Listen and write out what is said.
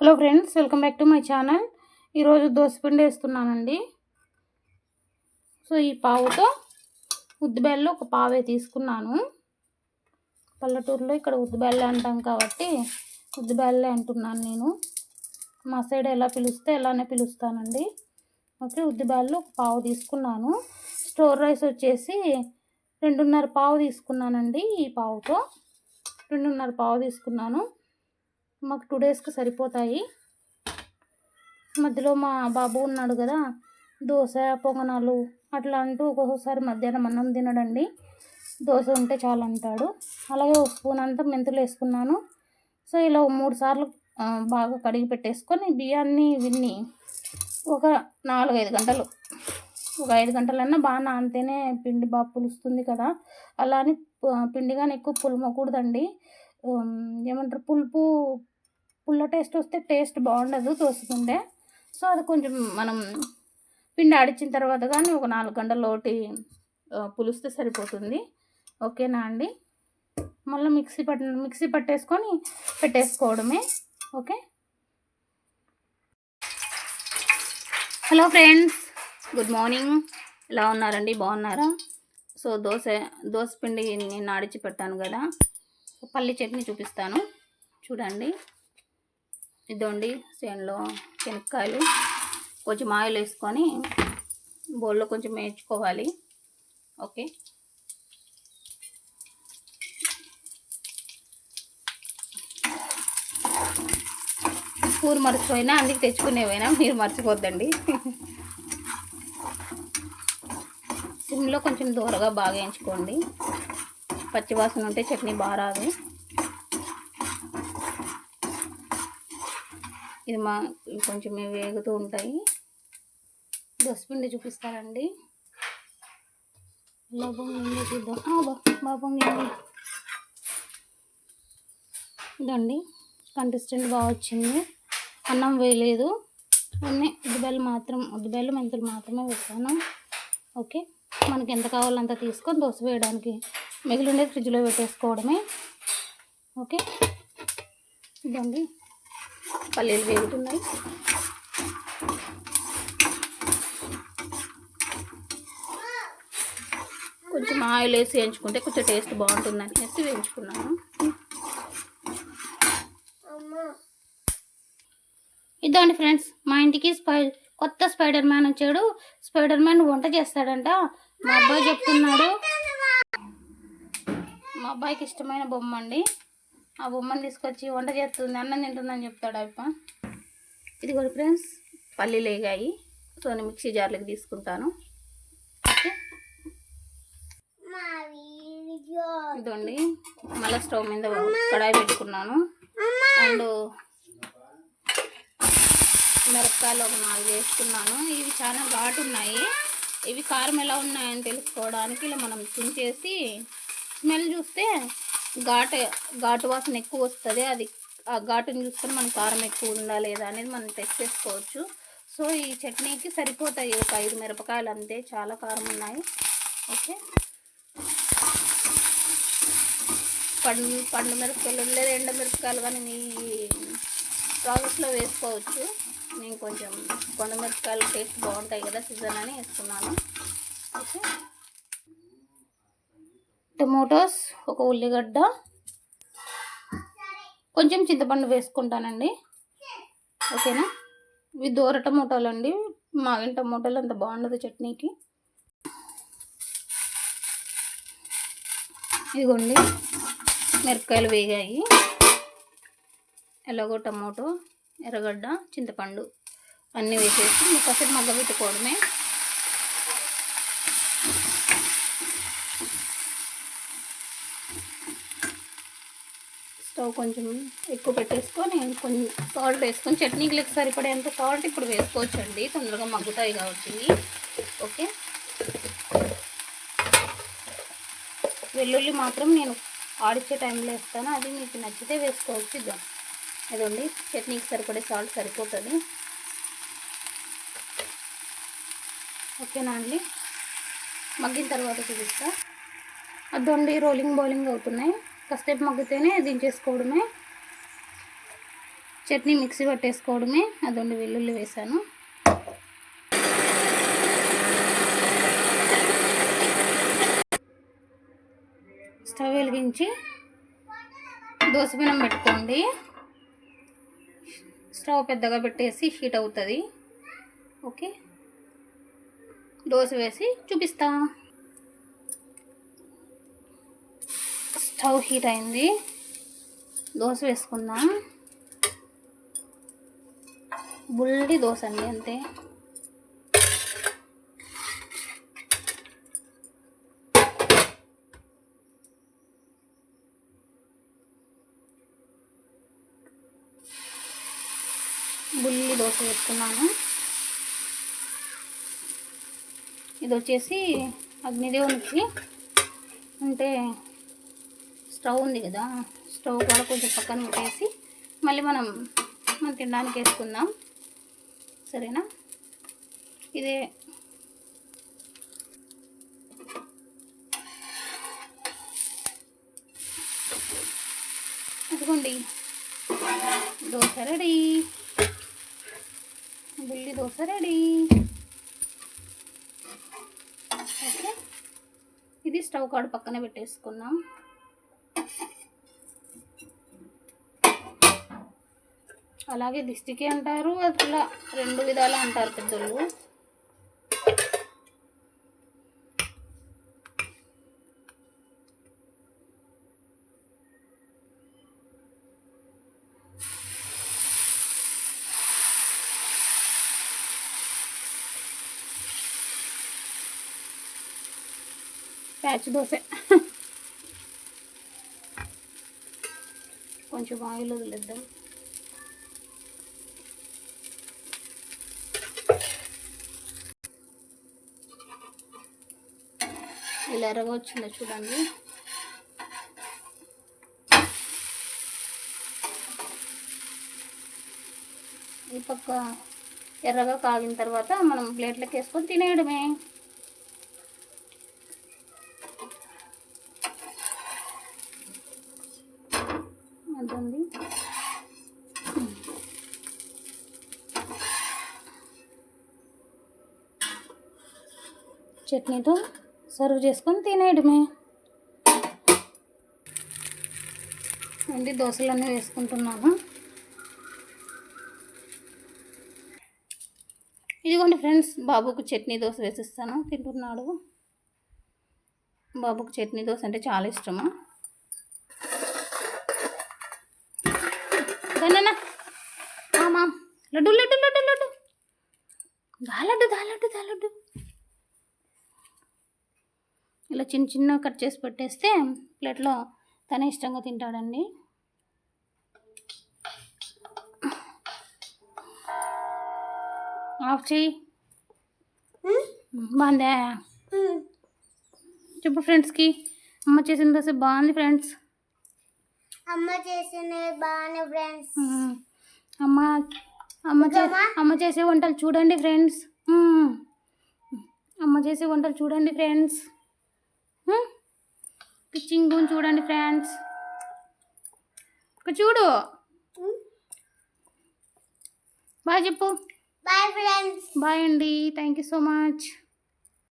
Hello friends welcome back to my channel. ఈరోజు దోశపిండి వేస్తున్నానండి. సో ఈ పావుతో ఉద్దిబెల్లు ఒక పావే తీసుకున్నాను. పల్లెటూరులో ఇక్కడ ఉద్దిబెల్లే అంటాం కాబట్టి ఉద్దిబెల్లే అంటున్నాను నేను. మా సైడ్ ఎలా పిలిస్తే ఎలానే పిలుస్తానండి. ఓకే ఉద్దిబెల్లు ఒక పావు తీసుకున్నాను. స్టోర్ రైస్ వచ్చేసి రెండున్నర పావు తీసుకున్నానండి ఈ పావుతో. రెండున్నర పావు తీసుకున్నాను. మాకు టూ డేస్కి సరిపోతాయి. మధ్యలో మా బాబు ఉన్నాడు కదా దోశ పొంగనాలు అట్లా అంటూ ఒక్కొక్కసారి మధ్యాహ్నం అన్నం తినడండి. దోశ ఉంటే చాలు అంటాడు. అలాగే ఒక స్పూన్ అంతా మెంతులు వేసుకున్నాను. సో ఇలా మూడు సార్లు బాగా కడిగి పెట్టేసుకొని బియ్యాన్ని విన్ని ఒక నాలుగైదు గంటలు ఒక ఐదు గంటలన్నా బాగా నానితేనే పిండి బాగా పులుస్తుంది కదా. అలా అని పిండి కానీ ఎక్కువ పులమకూడదండి. ఏమంటారు? పులుపు పుల్ల టేస్ట్ వస్తే టేస్ట్ బాగుండదు దోసకుండే సో అది కొంచెం మనం పిండి ఆడిచ్చిన తర్వాత కానీ ఒక నాలుగు గంటల లోటి పులుస్తే పులిస్తే సరిపోతుంది. ఓకేనా అండి? మళ్ళీ మిక్సీ పట్ మిక్సీ పట్టేసుకొని పెట్టేసుకోవడమే. Okay? Hello friends good morning. ఎలా ఉన్నారండి? బాగున్నారా? సో దోశ దోశ పిండి నేను ఆడిచి పెట్టాను కదా. పల్లి చట్నీ చూపిస్తాను. చూడండి. ఇదండి చేనులో శనక్కాయలు కొంచెం ఆయిల్ వేసుకొని బౌల్లో కొంచెం వేయించుకోవాలి. ఓకే. కూర మర్చిపోయినా అందుకు తెచ్చుకునేవైనా మీరు మర్చిపోద్దండి. సిమ్లో కొంచెం దూరగా బాగా వేయించుకోండి. పచ్చివాసన ఉంటే చట్నీ బాగా రాదు. ఇది మా కొంచెం వేగుతూ ఉంటాయి. దోసపిండి చూపిస్తారండి. లవంగి చూద్దాం. ఆ, బా ఇదండి. కంటెస్టెంట్ బాగా వచ్చింది. అన్నం వేయలేదు. అన్నీ ఉద్దిబెల్లు మాత్రం ఉద్దిబెల్లు మెంతులు మాత్రమే వేసాను. ఓకే. మనకి ఎంత కావాలో అంత తీసుకొని దోశ వేయడానికి మిగిలి ఫ్రిడ్జ్లో పెట్టేసుకోవడమే. ఓకే. ఇదండి. పల్లీలు వేగుతున్నాయి. కొంచెం ఆయిల్ వేసి వేయించుకుంటే కొంచెం టేస్ట్ బాగుంటుంది అనేసి వేయించుకున్నాను. ఇదండి ఫ్రెండ్స్ మా ఇంటికి స్పై కొత్త స్పైడర్ మ్యాన్ వచ్చాడు. స్పైడర్ మ్యాన్ వంట చేస్తాడంట. మా అబ్బాయి చెప్తున్నాడు. మా అబ్బాయికి ఇష్టమైన బొమ్మ అండి ఆ బొమ్మను తీసుకొచ్చి వంట చేస్తుంది అన్నం తింటుందని చెప్తాడు అప్ప? ఇది కూడా ఫ్రెండ్స్ పల్లీలు వేగాయి. సో నేను మిక్సీ జార్లోకి తీసుకుంటాను. ఇదండి మళ్ళీ స్టవ్ మీద కడాయి పెట్టుకున్నాను. అండ్ మిరపకాయలు ఒక నాలుగు వేసుకున్నాను. ఇవి చాలా ఘాటు ఉన్నాయి. ఇవి కారం ఎలా ఉన్నాయని తెలుసుకోవడానికి ఇలా మనం తుంచేసి స్మెల్ చూస్తే ఘాటు ఘాటు వాసన ఎక్కువ వస్తుంది. అది ఆ ఘాటుని చూసుకొని మనం కారం ఎక్కువ ఉందా లేదా అనేది మనం టెస్ట్ చేసుకోవచ్చు. సో ఈ చట్నీకి సరిపోతాయి ఒక ఐదు మిరపకాయలు అంతే. చాలా కారం ఉన్నాయి. ఓకే. పండు పండు మిరపకాయలు లేదా ఎండ మిరపకాయలు కానీ మీ ప్రాసెస్లో వేసుకోవచ్చు. నేను కొంచెం కొండ మిరపకాయలు టేస్ట్ బాగుంటాయి కదా సీజన్ అని వేసుకున్నాను. ఓకే. టమోటోస్ ఒక ఉల్లిగడ్డ. కొంచెం చింతపండు వేసుకుంటానండి. ఓకేనా? ఇవి దూర టమోటాలు అండి మాగిన టమోటాలు అంత బాగుండదు చట్నీకి. ఇదిగోండి మిరపకాయలు వేగాయి. ఎలాగో టమోటో ఎర్రగడ్డ చింతపండు అన్నీ వేసేసి కాసేపు మగ్గ పెట్టుకోవడమే స్టవ్ కొంచెం ఎక్కువ పెట్టేసుకొని కొంచెం సాల్ట్ వేసుకొని చట్నీకి సరిపడేంత సాల్ట్ ఇప్పుడు వేసుకోవచ్చండి. తొందరగా మగ్గుతాయి కాబట్టి. ఓకే? వెల్లుల్లి మాత్రం నేను ఆడిచ్చే టైంలో వేస్తాను. అది మీకు నచ్చితే వేసుకోవచ్చు. ఇద్దాం ఇదండి చట్నీకి సరిపడే సాల్ట్ సరిపోతుంది. ఓకేనా అండి? మగ్గిన తర్వాత చూపిస్తా. అదండి రోలింగ్ బౌలింగ్ అవుతున్నాయి. కాసేపు మగ్గితేనే దించేసుకోవడమే. చట్నీ మిక్సీ పట్టేసుకోవడమే. అదొండి వెల్లుల్లి వేసాను. స్టవ్ వెలిగించి దోసపెనం పెట్టుకోండి. స్టవ్ పెద్దగా పెట్టేసి హీట్ అవుతుంది. ఓకే? దోశ వేసి చూపిస్తా. స్టవ్ హీట్ అయింది. దోశ వేసుకుందాం. బుల్లి దోశ అండి అంతే. బుల్లి దోశ వేసుకున్నాను. ఇది వచ్చేసి అగ్నిదేవునికి అంటే స్టవ్ ఉంది కదా స్టవ్ కూడా కొంచెం పక్కన పెట్టేసి మళ్ళీ మనం మనం తినడానికి వేసుకుందాం. సరేనా? ఇదే. అదిగోండి. దోశ రెడీ. బుల్లి దోశ రెడీ. ఓకే. ఇది స్టవ్ కాడు పక్కన పెట్టేసుకున్నాం అలాగే దిష్టికి అంటారు అట్లా రెండు విధాలు అంటారు పెద్దలు ప్యాచ్ దోశ. కొంచెం ఆయిల్ వదిలేద్దాం. ఇలా ఎర్రగా వచ్చిందో చూడండి. ఈ పక్క ఎర్రగా కాగిన తర్వాత మనం ప్లేట్లోకి వేసుకొని తినేయడమే. అదండి చట్నీతో సర్వ్ చేసుకొని తినేయడమే. అండి దోశలన్నీ వేసుకుంటున్నాను. ఇదిగోండి ఫ్రెండ్స్ బాబుకు చట్నీ దోశ వేసిస్తాను. తింటున్నాడు. బాబుకు చట్నీ దోశ అంటే చాలా ఇష్టము. దానన్నా మామ లడ్డు లడ్డు లడ్డు లడ్డు దాలడ్డు దాలడ్డు దాలడ్డు ఇలా చిన్న చిన్న కట్ చేసి పెట్టేస్తే ప్లేట్లో తనే ఇష్టంగా తింటాడండి. ఆఫ్ చెయ్యి. బాగుందా? చెప్పు ఫ్రెండ్స్కి. అమ్మ చేసిన దోశ బాగుంది ఫ్రెండ్స్. అమ్మ చేసిన బాగానే ఫ్రెండ్స్. మ్మ్. అమ్మ అమ్మ చే అమ్మ చేసే వంటలు చూడండి ఫ్రెండ్స్. మ్మ్. అమ్మ చేసే వంటలు చూడండి ఫ్రెండ్స్. కిచ్చింగ్ చూడండి ఫ్రెండ్స్. ఒక చూడు. బాయ్ చెప్పు. బాయ్ ఫ్రెండ్స్ బాయ్ అండి. Thank you so much.